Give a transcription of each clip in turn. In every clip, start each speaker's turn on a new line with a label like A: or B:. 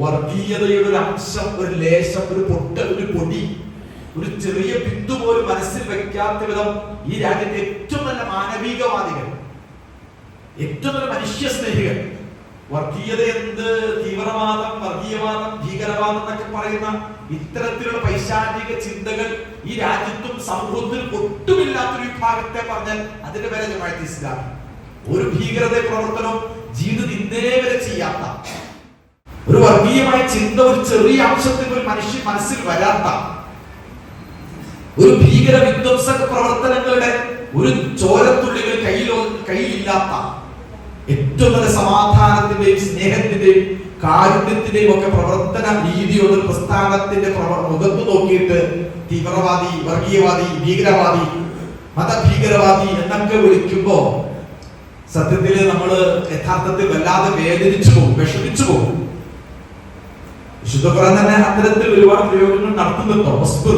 A: വർഗീയതയുടെ ഒരു അംശം ഒരു ലേശം ഒരു പൊട്ട് ഒരു പൊടി ഒരു ചെറിയ ബിന്ദു പോലും മനസ്സിൽ വെക്കാത്ത വിധം ഈ രാജ്യത്തെ ഏറ്റവും നല്ല മാനവികവാദികൾ ഏറ്റവും നല്ല മനുഷ്യ സ്നേഹികൾ വർഗീയത എന്ത്? തീവ്രവാദം വർഗീയവാദം ഭീകരവാദം എന്നൊക്കെ പറയുന്ന ഇത്തരത്തിലുള്ള പൈശാചിക ചിന്തകൾ ഈ രാജ്യത്തും സമൂഹത്തിലും ഒട്ടുമില്ലാത്തൊരു വിഭാഗത്തെ പറഞ്ഞാൽ അതിന്റെ പേരെ ജമാഅത്ത് ഇസ്ലാം. ഒരു ഭീകരത പ്രവർത്തനവും ജീവിതം ഇന്നേ വരെ ചെയ്യാത്ത ഒരു വർഗീയമായ ചിന്ത ഒരു ചെറിയ അംശത്തിൽ ഒരു മനുഷ്യ മനസ്സിൽ വരാത്ത ഒരു ഭീകര വിധ്വംസക പ്രവർത്തനങ്ങളുടെ ഒരു ചോരത്തുള്ളികൾ കയ്യിലോ കയ്യിലില്ലാത്ത ഏറ്റവും നല്ല സമാധാനത്തിന്റെയും സ്നേഹത്തിന്റെയും കാരുണ്യത്തിന്റെയും ഒക്കെ പ്രവർത്തന രീതിയോട് പ്രസ്ഥാനത്തിന്റെ മുഖത്ത് നോക്കിയിട്ട് തീവ്രവാദി വർഗീയവാദി ഭീകരവാദി മതഭീകരവാദി എന്നൊക്കെ വിളിക്കുമ്പോ സത്യത്തിൽ നമ്മൾ യഥാർത്ഥത്തിൽ വല്ലാതെ വേദനിച്ചു പോകും വിഷമിച്ചു പോകും. വിശുദ്ധ ഖുർആൻ തന്നെ അത്തരത്തിൽ ഒരുപാട് പ്രയോഗങ്ങൾ നടത്തുന്നുണ്ടോ? വസ്ബിർ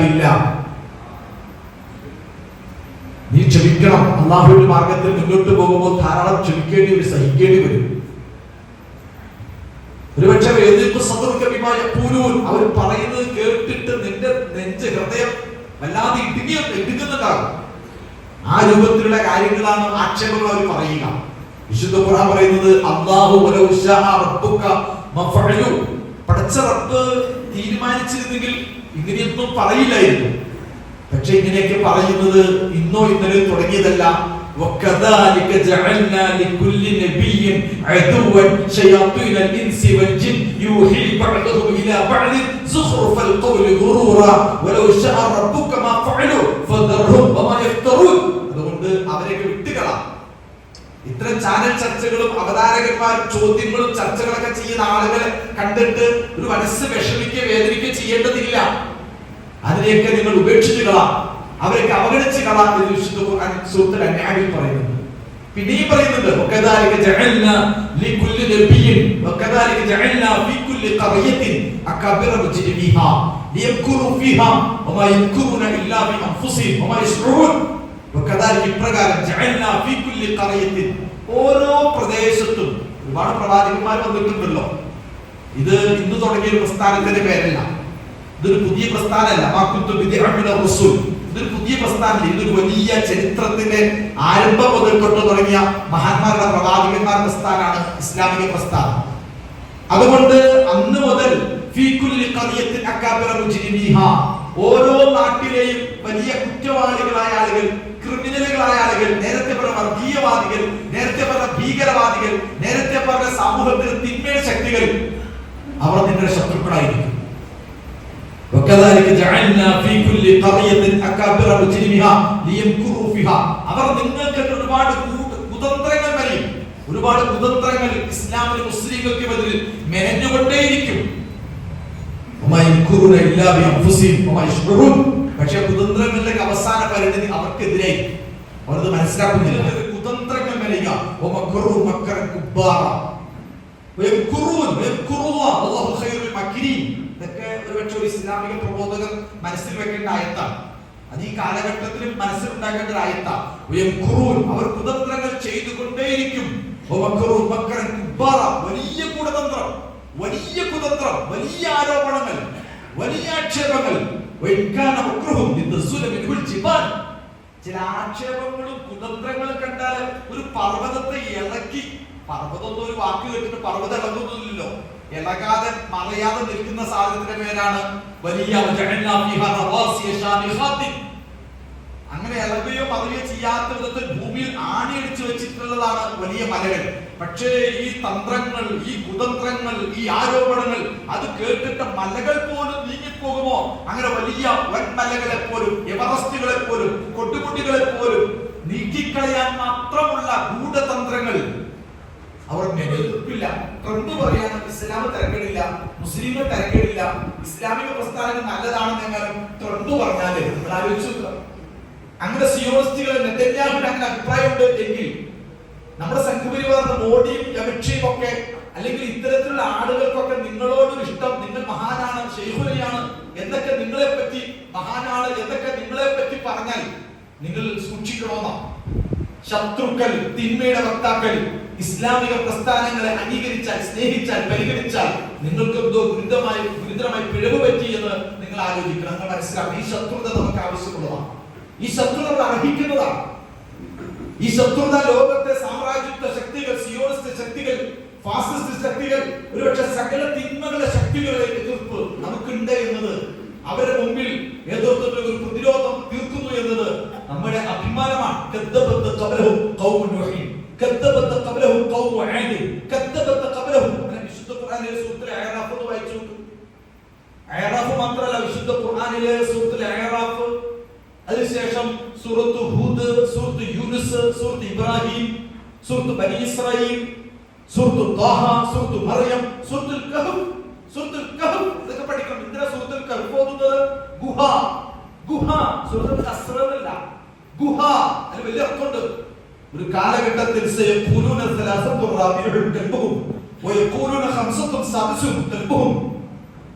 A: ബില്ലാ. നീ ക്ഷമിക്കണം. അള്ളാഹുവിന്റെ മാർഗത്തിൽ മുന്നോട്ട് പോകുമ്പോൾ ധാരാളം ക്ഷമിക്കേണ്ടി വരും സഹിക്കേണ്ടി വരും. ഒരുപക്ഷെ അവർ പറയുന്നത് കേട്ടിട്ട് നിന്റെ നെഞ്ച് ഹൃദയം വല്ലാതെ ഇടുങ്ങിയ ഇടുങ്ങുന്നുണ്ടാകും ആ രൂപത്തിലുള്ള കാര്യങ്ങളാണ് ആക്ഷേപങ്ങൾ അവർ പറയുക. വിശുദ്ധ ഖുർആൻ പറയുന്നത് അല്ലാഹു വലൗ ശാഅ റബ്ബുക മഫഅലു പടച്ച റബ്ബ് തീരുമാനിച്ചിരുന്നെങ്കിൽ ഇങ്ങനെയൊന്നും പറയില്ലായിരുന്നു പക്ഷെ ഇങ്ങനെയൊക്കെ പറയുന്നത് ഇന്നോ ഇന്നലെ തുടങ്ങിയതല്ല وكذلك جعلنا لكل نبي عدوا شياطين الانس والجن يوحي بعضهم الى بعض زخرف القول غرورا ولو شاء ربك ما فعلوا فذرهم وما يفترون അതുകൊണ്ട് അവരെയൊക്കെ വിട്ടുകളാം ഇത്ര ചാനൽ ചർച്ചകളും അവതാരകന്മാർ ചോദ്യങ്ങളും ചർച്ചകളൊക്കെ ചെയ്യുന്ന ആളുകളെ കണ്ടിട്ട് ഒരു മനസ്സ് വിഷമിക്കുക വേദനിക്കുക ചെയ്യേണ്ടതില്ല. അതിനെയൊക്കെ നിങ്ങൾ ഉപേക്ഷിച്ചു കളാം. അവരൊക്കെ അവഗണിച്ച് കളാം എന്ന് വിശുദ്ധ ഖുർആൻ പറയുന്നുണ്ട്. പിന്നെ പറയുന്നുണ്ട് വകദാലിക ഫീ കുല്ലി ഇപ്രകാരം ഓരോ പ്രദേശത്തും ഒരുപാട് പ്രവാചകന്മാർ വന്നിട്ടുണ്ടല്ലോ. ഇത് ഇന്ന് തുടങ്ങിയ ഒരു പ്രസ്ഥാനത്തിന്റെ പേരല്ല. ഇതൊരു പുതിയ പ്രസ്ഥാനമല്ല. ഇതൊരു പുതിയ പ്രസ്ഥാനം ഇതൊരു വലിയ ചരിത്രത്തിന്റെ ആരംഭം മുതൽ തൊട്ട് തുടങ്ങിയ മഹാന്മാരുടെ പ്രവാചകന്മാരുടെ പ്രസ്ഥാനാണ് ഇസ്ലാമിക പ്രസ്ഥാനം. അതുകൊണ്ട് അന്ന് മുതൽ ഓരോ നാട്ടിലെയും വലിയ കുറ്റവാളികളായ ആളുകൾ അവരുടെ ശത്രുക്കളായിരിക്കും. അവർ നിങ്ങൾക്ക് ഒരുപാട് കുതന്ത്രങ്ങൾ വരെയും. ഒരുപാട് കുതന്ത്രങ്ങൾ ഇസ്ലാമിന് മുസ്ലിങ്ങൾക്ക് എതിരിൽ മെനഞ്ഞുകൊണ്ടേയിരിക്കും. പക്ഷെ കുതന്ത്രങ്ങളുടെ അവസാന പരിണിതി അവർക്കെതിരായി അവരത് മനസ്സിലാക്കുന്നില്ല. കുതന്ത്രങ്ങൾ മെനയുക പഠിച്ച ഒരു ഇസ്ലാമിക പ്രബോധകൻ മനസ്സിൽ വെക്കേണ്ട ആയത്താണ്. അത് ഈ കാലഘട്ടത്തിലും മനസ്സിലുണ്ടാക്കേണ്ട ഒരു ആയത്താണ്. അവർ കുതന്ത്രങ്ങൾ ചെയ്തുകൊണ്ടേയിരിക്കും. വലിയ കുടതന്ത്രം വലിയ കുതന്ത്രം വലിയ ആരോപണങ്ങൾ വലിയ ആക്ഷേപങ്ങൾ. ചില ആക്ഷേപങ്ങളും കുതന്ത്രങ്ങളും കണ്ടാൽ ഒരു പർവതത്തെ ഇളക്കി. പർവതം ഒരു വാക്ക് കേട്ടിട്ട് പർവതം ഇളകുന്നില്ലല്ലോ ഇളകാതെ മറയാതെ നിൽക്കുന്ന സാധനത്തിന്റെ പേരാണ് വലിയ. അങ്ങനെ ഇളകുകയോ മറയോ ചെയ്യാത്ത വിധത്തിൽ ഭൂമിയിൽ ആണിയടിച്ചു വെച്ചിട്ടുള്ളതാണ് വലിയ മലകൾ പക്ഷേ ഈ തന്ത്രങ്ങൾ ഈ കുതന്ത്രങ്ങൾ ഈ ആരോപണങ്ങൾ അത് കേട്ടിട്ട് മലകൾ പോലും നീങ്ങിപ്പോകുമോ അങ്ങനെ വലിയ വൻമലകളെ പോലും എവറസ്റ്റുകളെ പോലും കൊട്ടുകുട്ടികളെ പോലും നീക്കിക്കളയാൻ മാത്രമുള്ള ഗൂഢതന്ത്രങ്ങൾ അവർ എതിർപ്പില്ല ട്രംപ് പറയാൻ ഇസ്ലാം തിരക്കേടില്ല മുസ്ലിം തിരക്കേടില്ല ഇസ്ലാമിക പ്രസ്ഥാനം നല്ലതാണെന്ന് എങ്ങാനും ട്രംപ് പറഞ്ഞാൽ നമ്മൾ ആലോചിച്ചു അങ്ങനെ സിയോണിസ്റ്റുകൾ നെതന്യാഹുവിന് അങ്ങനെ അഭിപ്രായമുണ്ട് എങ്കിൽ നമ്മുടെ സംഘപരിവാറിന്റെ മോഡിയും അമിത്ഷയും ഒക്കെ അല്ലെങ്കിൽ ഇത്തരത്തിലുള്ള ആളുകൾക്കൊക്കെ നിങ്ങളോട് ഇഷ്ടം നിങ്ങൾ മഹാനാണ് ഷെയ്ഖുലിയാണ് എന്നൊക്കെ നിങ്ങളെ പറ്റി മഹാനാണ് എന്നൊക്കെ നിങ്ങളെ പറ്റി പറഞ്ഞാൽ നിങ്ങൾ സൂക്ഷിക്കണമെന്നാണ് ശത്രുക്കൾ തിന്മയുടെ വക്താക്കൾ ഇസ്ലാമിക പ്രസ്ഥാനങ്ങളെ അംഗീകരിച്ചാൽ സ്നേഹിച്ചാൽ പരിഗണിച്ചാൽ നിങ്ങൾക്ക് എന്തോ ഗുരുതരമായി ഗുരുതരമായി പിഴവ് പറ്റി എന്ന് നിങ്ങൾ ആലോചിക്കണം. നിങ്ങൾ മനസ്സിലാക്കണം ഈ ശത്രുത നമുക്ക് ആവശ്യമുള്ളതാണ്. ഈ ശത്രുത അർഹിക്കുന്നതാണ്. ഈ ശത്രുത ലോകത്തെ സാമ്രാജ്യത്വ ശക്തികൾ സിയോണിസ്റ്റ് ശക്തികൾ ഫാസിസ്റ്റ് ശക്തികൾ ഒരുപക്ഷെ സകല തിന്മകളുടെ ശക്തികളുടെ എതിർപ്പ് നമുക്കുണ്ട് എന്നത് അവരുടെ മുമ്പിൽ നേതൃത്വത്തിൽ ഒരു പ്രതിരോധം തീർക്കുന്നു എന്നത് നമ്മുടെ അഭിമാനമാണ്. വിശുദ്ധ ഖുർആനിലെ സൂറത്തിലെ അയറാഫ് എന്ന് വായിച്ചു അയറാഫ് മാത്രമല്ല വിശുദ്ധ ഖുർആനിലെ സൂറത്തിലെ അയറാഫ് അതിനുശേഷം സൂറത്ത് ഹൂദ് സൂറത്ത് യൂനുസ് സൂറത്ത് ഇബ്രാഹിം സൂറത്ത് ബനി ഇസ്രായേൽ സൂറത്ത് ത്വാഹ സൂറത്ത് മറിയം സൂറത്തുൽ കഹഫ് സൂറത്തുൽ കഹഫ്. ഇതൊക്കെ പഠിക്കണം. എന്തിനാ സൂറത്തുൽ കഹഫ് ഓതുന്നത്? ഗുഹ. ഗുഹ. സൂറത്തുൽ കസ്റല്ല ഗുഹ. അതിന് വലിയ അർത്ഥമുണ്ട്. ഒരു കാലഘട്ടത്തിൽ സയഖൂലൂന സലാസത്തു റാബിഉൽ കൽബുഹും വയഖൂലൂന ഖംസത്തും സാദിസും കൽബുഹും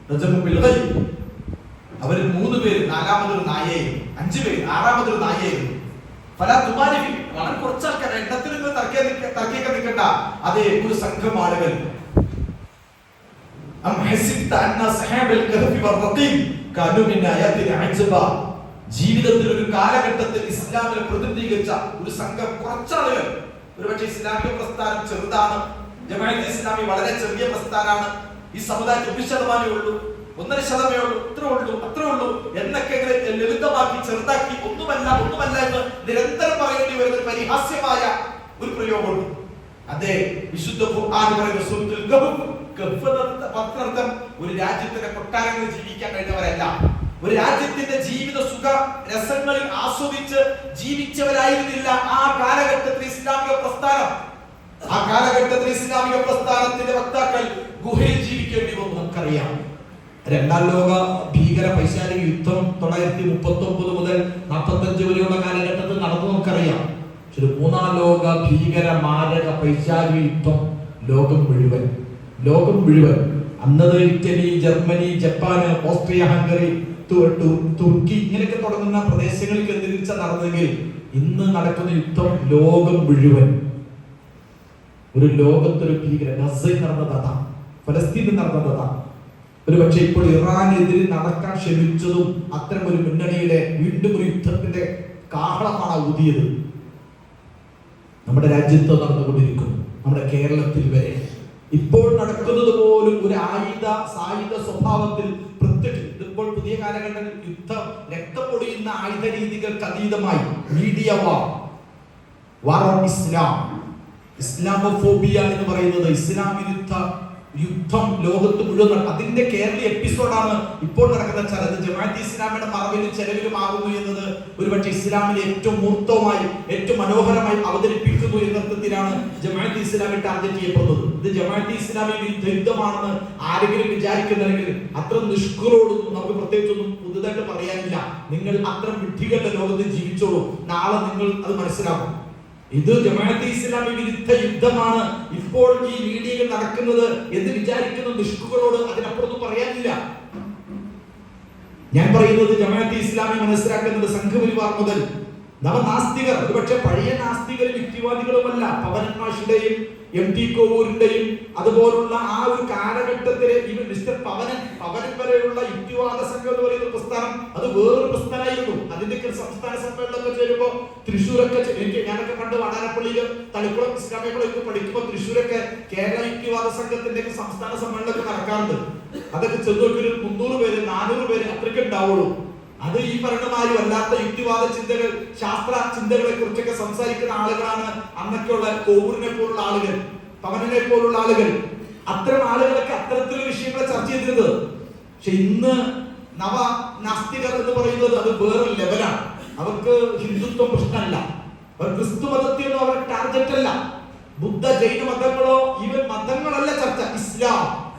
A: റജമു ബിൽ ഗൈബ് അവരിൽ മൂന്ന് പേര് നാലാമതൊരു നായയായിരുന്നു അഞ്ചു പേര് ആറാമതൊരു നായയായിരുന്നു പല തുമാരി വളരെ കുറച്ച് ആൾക്കാർ എണ്ണത്തിൽ നിങ്ങൾ തർക്കിയ തർക്കിയൊക്കെ നിൽക്കണ്ട അതെ ഒരു സംഘം ആളുകൾ أم حسبت أن أصحاب الكهف والرقيم كانوا من آياتنا عجبا ജീവിതത്തിൽ ഒരു കാലഘട്ടത്തിൽ ഇസ്ലാമിനെ പ്രതിനിധീകരിച്ച ഒരു സംഘം കുറച്ചാളുകൾ ഒരുപക്ഷെ ഇസ്ലാമിക പ്രസ്ഥാനം ചെറുതാണ്. ജമാഅത്ത് ഇസ്ലാമി വളരെ ചെറിയ പ്രസ്ഥാനമാണ് ഈ സമുദായത്തിൽ ഒരു ശതമാനമേ ഉള്ളൂ ഒന്നര ശതമേ ഉള്ളൂ ഇത്ര ഉള്ളൂ അത്ര ഉള്ളൂ എന്നൊക്കെ ലളിതമാക്കി ചെറുതാക്കി ഒന്നുമല്ല ഒന്നുമല്ല എന്ന് നിരന്തരം പറയേണ്ടി വരുന്ന ഒരു പരിഹാസ്യമായ ഒരു പ്രയോഗമുണ്ട്. അതെ വിശുദ്ധ ഖുർആൻ പറയുന്ന സൂറത്തുൽ കഹ്ഫ് എന്ന പത്രർത്ഥം ഒരു രാജ്യത്തിന്റെ കൊട്ടാരങ്ങളിൽ ജീവിക്കാൻ കഴിഞ്ഞവരല്ല. ഒരു രാജ്യത്തിന്റെ ജീവിത സുഖ രസങ്ങളിൽ ആസ്വദിച്ച് ജീവിച്ചവരായിരുന്നില്ല ആ കാലഘട്ടത്തിൽ ഇസ്ലാമിക പ്രസ്ഥാനം. ആ കാലഘട്ടത്തിൽ ഇസ്ലാമിക പ്രസ്ഥാനത്തിന്റെ വക്താക്കൾ ഗുഹയിൽ ജീവിക്കേണ്ടി വന്നു നമുക്കറിയാം. രണ്ടാം ലോക ഭീകര പൈശാലിക യുദ്ധം തൊള്ളായിരത്തി മുപ്പത്തി ഒമ്പത് മുതൽ നാൽപ്പത്തി അഞ്ച് വരെയുള്ള കാലഘട്ടത്തിൽ നടന്നു നമുക്കറിയാം. പക്ഷെ മൂന്നാം ലോക ഭീകര മാരക പൈശാലിക യുദ്ധം ലോകം മുഴുവൻ ലോകം മുഴുവൻ. അന്നത് ഇറ്റലി ജർമ്മനി ജപ്പാന് ഓസ്ട്രിയ ഹംഗറി തുർക്കി ഇങ്ങനെയൊക്കെ തുടങ്ങുന്ന പ്രദേശങ്ങളിൽ കേന്ദ്രീകരിച്ച നടന്നെങ്കിൽ ഇന്ന് നടക്കുന്ന യുദ്ധം ലോകം മുഴുവൻ. ഒരു ലോകത്തൊരു ഭീകര ഗസയിൽ നടന്നത് കഥ ഫലസ്തീനിൽ നടന്നത് കഥ. ഒരു പക്ഷെ ഇപ്പോൾ ഇറാനെതിരെ നടക്കാൻ ക്ഷമിച്ചതും അത്തരം ഒരു മുന്നണിയുടെ വീണ്ടും ഒരു യുദ്ധത്തിന്റെ കാഹളമാണ് ഊതിയത്. നമ്മുടെ രാജ്യത്ത് നടന്നുകൊണ്ടിരിക്കുന്നു നമ്മുടെ കേരളത്തിൽ വരെ. ഇപ്പോൾ നടക്കുന്നത് പോലും ഒരു ആയുധ സായുധ സ്വഭാവത്തിൽ പുതിയ കാലഘട്ടത്തിൽ യുദ്ധം രക്തം പൊടിയുന്ന ആയുധ രീതികൾക്ക് അതീതമായി. Media war. War on Islam. Islamophobia എന്ന് പറയുന്നത് ഇസ്ലാം വിരുദ്ധ യുദ്ധം ലോകത്ത് മുഴുവൻ അതിന്റെ കേരളീയ എപ്പിസോഡാണ് ഇപ്പോൾ നടക്കുന്ന ചലത് ജമാഅത്ത് ഇസ്ലാമിയുടെ മറവിലും ചെലവിലും ആകുന്നു എന്നത് ഒരുപക്ഷെ ഇസ്ലാമിലെ ഏറ്റവും മൂർത്തവുമായി ഏറ്റവും മനോഹരമായി അവതരിപ്പിക്കുന്നു എന്നർത്ഥത്തിലാണ് ജമാഅത്ത് ഇസ്ലാമി ടാർഗറ്റ് ചെയ്യപ്പെടുന്നത്. ഇത് ജമാഅത്ത് ഇസ്ലാമി യുദ്ധമാണെന്ന് ആരെങ്കിലും വിചാരിക്കുന്നുണ്ടെങ്കിൽ അത്ര നിഷ്കുറോടൊന്നും നമുക്ക് പ്രത്യേകിച്ചൊന്നും പുതുതായിട്ട് പറയാനില്ല. നിങ്ങൾ അത്ര വിഡ്ഢികളുടെ ലോകത്ത് ജീവിച്ചോളൂ. നാളെ നിങ്ങൾ അത് മനസ്സിലാക്കും. ഇത് ജമാഅത്തെ ഇസ്ലാമി വിരുദ്ധ യുദ്ധമാണ്. ഇപ്പോൾ ഈ മീഡിയയിൽ നടക്കുന്നത് എന്ന് വിചാരിക്കുന്ന നിഷ്കുകളോട് അതിനപ്പുറത്ത് പറയാനില്ല. ഞാൻ പറയുന്നത് ജമാഅത്തെ ഇസ്ലാമി മനസ്സിലാക്കുന്നത് സംഘപരിവാർ മുതൽ നവനാസ്തികർ ഒരുപക്ഷെ പഴയ നാസ്തികരും യുക്തിവാദികളുമല്ല. പവനൻ മാഷിന്റെയും എം ടി കോവൂരിന്റെയും അതുപോലുള്ള ആ ഒരു കാലഘട്ടത്തിലെ ഈ മിസ്റ്റർ പവനൻ പവനൻ വരെയുള്ള യുക്തിവാദ സംഘം എന്ന് പറയുന്ന പ്രസ്ഥാനം അത് വേറൊരു പ്രസ്ഥാനമായിരുന്നു. അതിന്റെ സംസ്ഥാന സമ്മേളനമൊക്കെ ചേരുമ്പോൾ തൃശ്ശൂരൊക്കെ എനിക്ക് ഞാനൊക്കെ കണ്ട് വടാനപ്പള്ളിയിൽ തളിക്കുളം ഇസ്ലാമികളൊക്കെ പഠിക്കുമ്പോൾ തൃശ്ശൂരൊക്കെ കേരള യുക്തിവാദ സംഘത്തിന്റെ സംസ്ഥാന സമ്മേളനമൊക്കെ നടക്കാറുണ്ട്. അതൊക്കെ ചെന്നൊക്കെ നോക്കി ഒരു മുന്നൂറ് പേര് നാനൂറ് പേര് അത്രയ്ക്ക് ഉണ്ടാവുള്ളൂ. അത് ഈ പറഞ്ഞമാരും അല്ലാത്ത യുക്തിവാദ ചിന്തകൾ ശാസ്ത്ര ചിന്തകളെ കുറിച്ചൊക്കെ സംസാരിക്കുന്ന ആളുകളാണ് അന്നൊക്കെയുള്ള കോവൂരിനെ പോലുള്ള ആളുകൾ പവനെ പോലുള്ള ആളുകൾ. അത്തരം ആളുകളൊക്കെ അത്തരത്തിലുള്ള വിഷയങ്ങളെ ചർച്ച ചെയ്തിരുന്നത്. പക്ഷെ ഇന്ന് നവ നാസ്തികർ എന്ന് പറയുന്നത് അത് വേറെ ലെവലാണ് അവർക്ക് ഹിന്ദുത്വം പ്രശ്നമല്ല. അവർ ക്രിസ്തു മതത്തിനോ അവരുടെ ടാർഗറ്റ് അല്ല. ബുദ്ധ ജൈന മതങ്ങളോ ഇവൻ മതങ്ങളല്ല ചർച്ച. ഇസ്ലാം.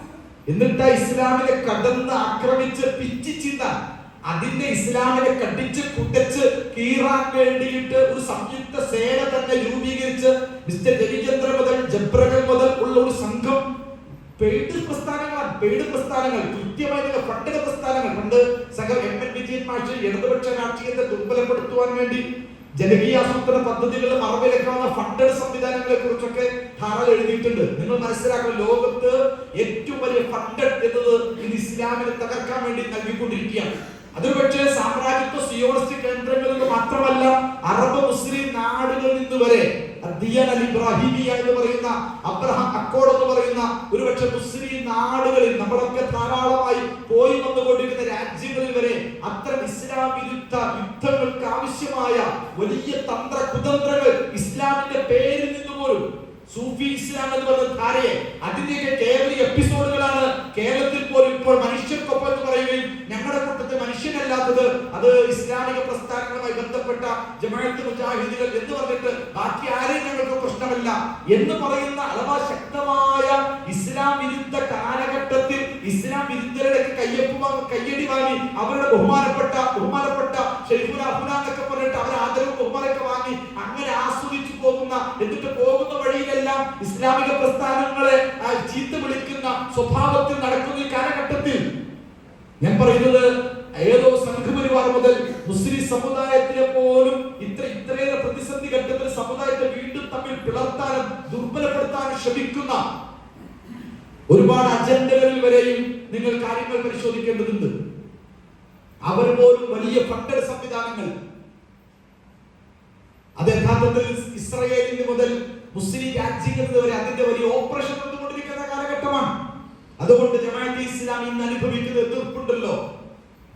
A: എന്നിട്ട് ഇസ്ലാമിനെ കടന്ന് ആക്രമിച്ച് പിച്ചി ചീന്താൻ അതിന്റെ ഇസ്ലാമിനെ കടിച്ച് കുട്ടിച്ച് കീറാൻ ഒരു സംയുക്ത സേന തന്നെ രൂപീകരിച്ച് മിസ്റ്റർ രവിചന്ദ്ര മുതൽ ജബ്രകൾ മുതൽ ഉള്ള ഒരു സംഘം. പെയ്ഡ് പ്രസ്ഥാനങ്ങളാണ് പെയ്ഡ് പ്രസ്ഥാനങ്ങൾ. കൃത്യമായിട്ടുള്ള ഫണ്ടക പ്രസ്ഥാനങ്ങൾ പണ്ട് സഹ എം എൻ വിജയൻ മാഷ് ഇടതുപക്ഷ രാഷ്ട്രീയത്തെ ദുർബലപ്പെടുത്തുവാൻ വേണ്ടി ജനകീയാസൂത്രണ പദ്ധതികളുടെ മറവിലേക്കാവുന്ന ഫണ്ടഡ് സംവിധാനങ്ങളെ കുറിച്ചൊക്കെ ധാരാളം എഴുതിയിട്ടുണ്ട്. നിങ്ങൾ മനസ്സിലാക്കണം ലോകത്ത് ഏറ്റവും വലിയ ഫണ്ടഡ് എന്നത് ഇന്ന് ഇസ്ലാമിനെ തകർക്കാൻ വേണ്ടി നൽകിക്കൊണ്ടിരിക്കുകയാണ്. അതൊരു പക്ഷേ സാമ്രാജ്യത്വ സിയോണിസ്റ്റ് കേന്ദ്രങ്ങളിൽ നിന്ന് മാത്രമല്ല അറബ് മുസ്ലിം നാടുകളിൽ നിന്ന് വരെ ദിയൻ ഇബ്രാഹിമിയ എന്ന് പറയുന്ന അബ്രഹാം അക്കോഡ് എന്ന് പറയുന്ന ഒരുപക്ഷെ മുസ്ലിം നാടുകളിൽ നമ്മളൊക്കെ ധാരാളമായി പോയി വന്നുകൊണ്ടിരിക്കുന്ന രാജ്യങ്ങളിൽ വരെ അത്തരം ഇസ്ലാം വിരുദ്ധ യുദ്ധങ്ങൾക്ക് ആവശ്യമായ വലിയ തന്ത്ര കുതന്ത്രങ്ങൾ ഇസ്ലാമിന്റെ പേരിൽ നിന്ന് സൂഫി ഇസ്ലാം എന്ന് പറയുന്ന ധാരയെ അതിന്റെയൊക്കെ കേരളീയ എപ്പിസോഡുകളാണ്. കേരളത്തിൽ പോലും ഇപ്പോൾ മനുഷ്യർക്കൊപ്പം എന്ന് പറയുകയും ഞങ്ങളുടെ കൂട്ടത്തിൽ മനുഷ്യനല്ലാത്തത് അത് ഇസ്ലാമിക പ്രസ്ഥാനങ്ങളുമായി ബന്ധപ്പെട്ട ജമാഅത്ത് മുജാഹിദുകൾ എന്ന് പറഞ്ഞിട്ട് ബാക്കി ആരെയും ഞങ്ങൾക്ക് പ്രശ്നമല്ല എന്ന് പറയുന്ന അഥവാ ശക്തമായ ഇസ്ലാം വിരുദ്ധ കാലഘട്ടത്തിൽ ഇസ്ലാം വിരുദ്ധരുടെ കയ്യൊപ്പ് കയ്യടി വാങ്ങി അവരുടെ ബഹുമാനപ്പെട്ട ബഹുമാനപ്പെട്ട ഷെയ്ഫുൽ അഹുന എന്നൊക്കെ പറഞ്ഞിട്ട് അവർ ആദരവും ബഹുമാനൊക്കെ വാങ്ങി അങ്ങനെ ആസ്വദിച്ചു പോകുന്ന എന്നിട്ട് പോകുന്ന വഴിയിലെല്ലാം ഇസ്ലാമിക പ്രസ്ഥാനങ്ങളെ ചീത്ത വിളിക്കുന്ന സ്വഭാവത്തിൽ നടക്കുന്ന ഈ കാലഘട്ടത്തിൽ ഞാൻ പറയുന്നത് ഏതോ സംഘപരിവാർ മുതൽ മുസ്ലിം സമുദായത്തിലെ പോലും ഇത്ര ഇത്രയേറെ പ്രതിസന്ധി ഘട്ടത്തിൽ സമുദായത്തെ വീണ്ടും തമ്മിൽ പിളർത്താനും ദുർബലപ്പെടുത്താനും ശ്രമിക്കുന്ന ഒരുപാട് അജണ്ടകളിൽ വരെയും നിങ്ങൾ കാര്യങ്ങൾ പരിശോധിക്കേണ്ടതുണ്ട്. അവർ പോലും വലിയ ഫണ്ടഡ് സംവിധാനങ്ങൾ അത് യഥാർത്ഥത്തിൽ ഇസ്രയേലിന് മുതൽ മുസ്ലിം രാജ്യങ്ങളിൽ വരെ അതിന്റെ വലിയ ഓപ്പറേഷൻ നടന്നുകൊണ്ടിരിക്കുന്ന കാലഘട്ടമാണ്. അതുകൊണ്ട് ജമാഅത്തെ ഇസ്ലാം ഇന്ന് അനുഭവിക്കുന്ന എതിർപ്പുണ്ടല്ലോ.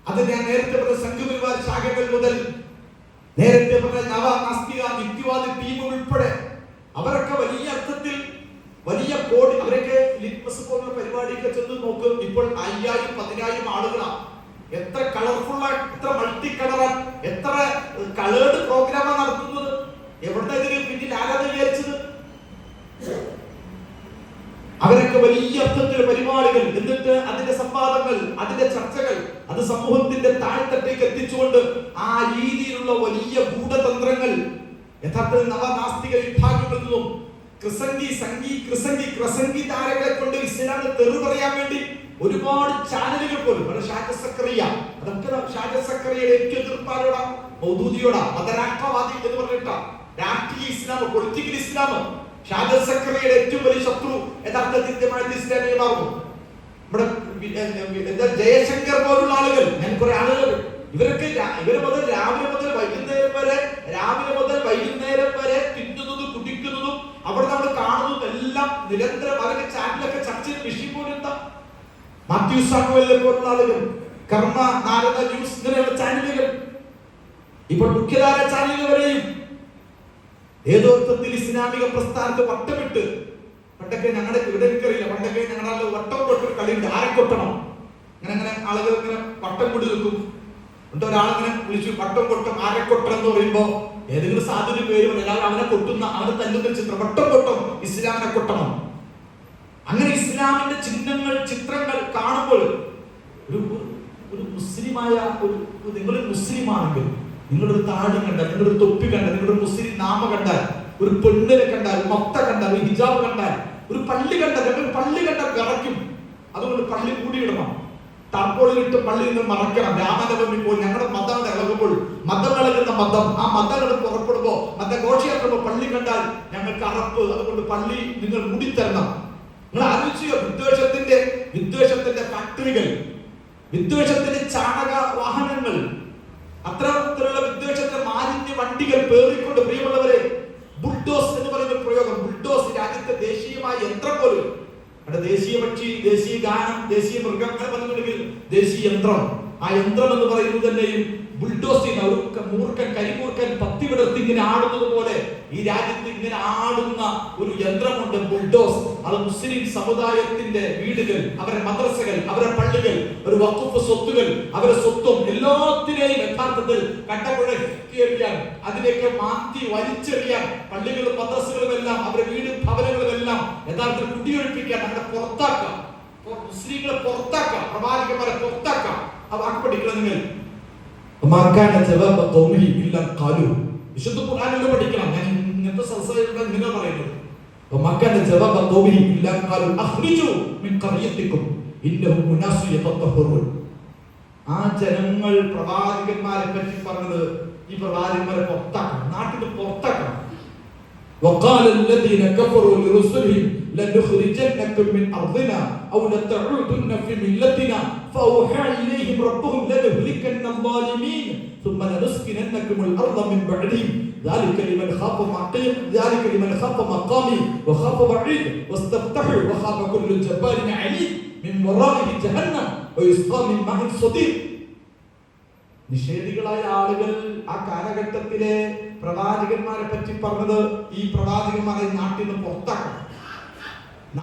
A: അത് ഞാൻ നേരത്തെ പറഞ്ഞ സംഘപരിവാർ ശാഖകൾ മുതൽ നേരത്തെ പറഞ്ഞ നവ നാസ്തിക യുക്തിവാദി ടീം ഉൾപ്പെടെ അവരൊക്കെ വലിയ അർത്ഥത്തിൽ വലിയ കോടി അവരൊക്കെ ലിറ്റ്മസ് പോലുള്ള പരിപാടിയൊക്കെ ചെന്ന് നോക്കും. ഇപ്പോൾ അയ്യായിരം പതിനായിരം ആളുകളാണ് എത്ര കളർഫുൾ എത്ര മൾട്ടി കളറാണ് എത്ര കളേർഡ് പ്രോഗ്രാമാണ് നടത്തുന്നത് എവിടുത്തെ ഇതിന് പിന്നിൽ ആരാധന വിചാരിച്ചത്? അവരൊക്കെ വലിയ അർത്ഥത്തിൽ പരിപാടികൾ എന്നിട്ട് അതിന്റെ സംവാദങ്ങൾ അതിന്റെ ചർച്ചകൾ അത് സമൂഹത്തിന്റെ താഴ്ത്തട്ടേക്ക് എത്തിച്ചുകൊണ്ട് ആ രീതിയിലുള്ള വലിയ ഗൂഢതന്ത്രങ്ങൾ യഥാർത്ഥത്തിൽ നവനാസ്തിക വിഭാഗങ്ങളിൽ നിന്നും ക്രിസംഗി സംഗി ക്രിസംഗി ക്രസംഗി താരങ്ങളെ കൊണ്ട് ഇസ്ലാമിനെ തെറു പറയാൻ വേണ്ടി ഒരുപാട് ചാനലുകൾ പോലും അവിടെ ഷാജ സക്കറിയ അതൊക്കെ ഷാജ സക്കറിയുടെ ഏറ്റവും എതിർപ്പാരോടാ മൗദൂദിയോടാ മതരാഷ്ട്രവാദി എന്ന് പറഞ്ഞിട്ടാ. രാഷ്ട്രീയ ഇസ്ലാം പൊളിറ്റിക്കൽ ഇസ്ലാം ഷാജ സക്കറിയുടെ ഏറ്റവും വലിയ ശത്രു യഥാർത്ഥത്തിൽ ജമാഅത്ത് ഇസ്ലാമിയെ മാറുന്നു എന്താ ജയശങ്കർ പോലുള്ള ആളുകൾ ഞാൻ കുറെ ആളുകൾ ഇവരൊക്കെ ഇവർ മുതൽ രാവിലെ മുതൽ വൈകുന്നേരം വരെ രാവിലെ മുതൽ വൈകുന്നേരം വരെ തിന്നുന്നതും കുടിക്കുന്നതും അവിടെ നമ്മൾ കാണുന്നതും എല്ലാം നിരന്തരം അവരുടെ ചാനലൊക്കെ ചർച്ചയിൽ വിഷയം പോലും മാത്യു സാമുവലിനെ പോലുള്ള ആളുകൾ കർമ്മ നാരദ ന്യൂസ് ഇങ്ങനെയുള്ള ചാനലുകൾ. ഇപ്പോൾ മുഖ്യധാര ചാനലുകൾ വരെയും ഏതോ അർത്ഥത്തിൽ ഇസ്ലാമിക പ്രസ്ഥാനത്ത് വട്ടമിട്ട് പണ്ടൊക്കെ ഞങ്ങളുടെ ഇവിടെ എനിക്കറിയില്ല പണ്ടൊക്കെ ഞങ്ങളുടെ വട്ടം കൊട്ടൊരു കളിയുണ്ട് ആരെ കൊട്ടണം? അങ്ങനെ അങ്ങനെ ആളുകൾ ഇങ്ങനെ വട്ടം കൂടി നിൽക്കും. എന്നിട്ട് ഒരാളിങ്ങനെ വിളിച്ചു വട്ടം കൊട്ടം ആരെ കൊട്ടം? എന്ന് പറയുമ്പോ ഏതെങ്കിലും സാധുവിന് പേര് ഒരാൾ അവനെ കൊട്ടുന്ന അവനെ തല്ലുന്ന ചിത്രം വട്ടം കൊട്ടം ഇസ്ലാമിനെ കൊട്ടണം. അങ്ങനെ ഇസ്ലാമിന്റെ ചിഹ്നങ്ങൾ ചിത്രങ്ങൾ കാണുമ്പോൾ ഒരു ഒരു മുസ്ലിമായ ഒരു നിങ്ങളൊരു മുസ്ലിം ആണെങ്കിൽ നിങ്ങളൊരു താടി കണ്ട നിങ്ങളൊരു തൊപ്പി കണ്ട നിങ്ങളൊരു മുസ്ലിം നാമ കണ്ട ഒരു പെണ്ണിനെ കണ്ടാൽ മൊത്ത കണ്ടാൽ ഒരു ഹിജാബ് കണ്ടാൽ ഒരു പള്ളി കണ്ട ഞങ്ങൾ പള്ളി കണ്ട വിറയ്ക്കും. അതുകൊണ്ട് പള്ളി കൂടിയിടണം. തർപ്പോളിലിട്ട് പള്ളിയിൽ നിന്ന് മറക്കണം. രാമനവമി പോയി ഞങ്ങളുടെ മതം ഇളകുമ്പോൾ മതം ഇളകുന്ന മതം. ആ മതങ്ങൾ പുറപ്പെടുമ്പോ മതഘോഷയാക്കുമ്പോ പള്ളി കണ്ടാൽ ഞങ്ങൾക്ക് അറപ്പ്. അതുകൊണ്ട് പള്ളി നിങ്ങൾ മൂടിത്തരണം. നിങ്ങൾ ആലോചിച്ചോ വിദ്വേഷത്തിന്റെ വിദ്വേഷത്തിന്റെ ഫാക്ടറികൾ വിദ്വേഷത്തിന്റെ ചാണക വാഹനങ്ങൾ അത്തരത്തിലുള്ള വിദ്വേഷത്തെ മാലിന്യ വണ്ടികൾ പേറിക്കൊണ്ട് പ്രിയമുള്ളവരെ ബുൾഡോസ് എന്ന് പറയുന്ന പ്രയോഗം. ബുൾഡോസ് രാജ്യത്തെ ദേശീയമായ യന്ത്രം പോലും. അവിടെ ദേശീയ പക്ഷി ദേശീയ ഗാനം ദേശീയ മൃഗം അങ്ങനെ പറഞ്ഞിട്ടുണ്ടെങ്കിൽ ദേശീയ യന്ത്രം. ആ യന്ത്രം എന്ന് പറയുന്നത് തന്നെയും ബുൾഡോസ് ചെയ്യുന്ന മൂർഖൻ കരിമൂർഖൻ വിടർത്തി ഇങ്ങനെ ആടുന്നത് പോലെ ഈ രാജ്യത്ത് ഇങ്ങനെ ആടുന്ന ഒരു യന്ത്രമുണ്ട് ബുൾഡോസ് അത് മുസ്ലിം സമുദായത്തിന്റെ വീടുകൾ അവരുടെ മദ്രസകൾ അവരുടെ പള്ളികൾ ഒരു വക്കുഫ് സ്വത്തുകൾ അവരുടെ സ്വത്തും എല്ലാത്തിനെയും യഥാർത്ഥത്തിൽ കണ്ടപ്പുഴ എറിയാൻ അതിലേക്ക് മാറ്റി വലിച്ചെറിയാൻ പള്ളികളും മദ്രസകളും എല്ലാം അവരുടെ വീട് ഭവനങ്ങളും എല്ലാം യഥാർത്ഥത്തിൽ കുടിയൊഴിപ്പിക്കാൻ അങ്ങനെ പുറത്താക്കാം പുറ- മുസ്ലിങ്ങളെ പുറത്താക്കാം പ്രവാചകന്മാരെ പുറത്താക്കാം ആ വാക്ക് പഠിക്കണം നിങ്ങൾ وما كان جواب قومه إلا أن قالوا വിശുദ്ധ ഖുർആനിൽ പഠിക്കണം ഞാൻ ഇങ്ങനത്തെ സദസ്സുകൾ നിങ്ങൾ പറയുന്നത് وما كان جواب قومه إلا أن قالوا أخرجوا من قريتكم إنهم أناس يتطهرون ആ ജനങ്ങൾ പ്രവാചകന്മാരെ പറ്റി പറഞ്ഞത് ഈ പ്രവാചകന്മാരെ പുറത്താക്കണം നാട്ടിൽ നിന്ന് പുറത്താക്കണം
B: وقال الذين كفروا لرسلهم لنخرجنكم من أرضنا أو لتعودن في ملتنا فأوحى إليهم ربهم لنهلكن الظالمين ثم لنسكننكم الأرض من بعدهم ذلك لمن خاف مقيم ذلك لمن خاف مقامي وخاف وعيد واستفتحوا وخاف كل جبار عنيد من ورائه جهنم ويسقى من ماء صديق
A: നിഷേധികളായ ആളുകൾ ആ കാലഘട്ടത്തിലെ പ്രവാചകന്മാരെ പറ്റി പറഞ്ഞത് ഈ പ്രവാചകന്മാരെ നാട്ടിൽ നിന്ന് പുറത്താക്കണം.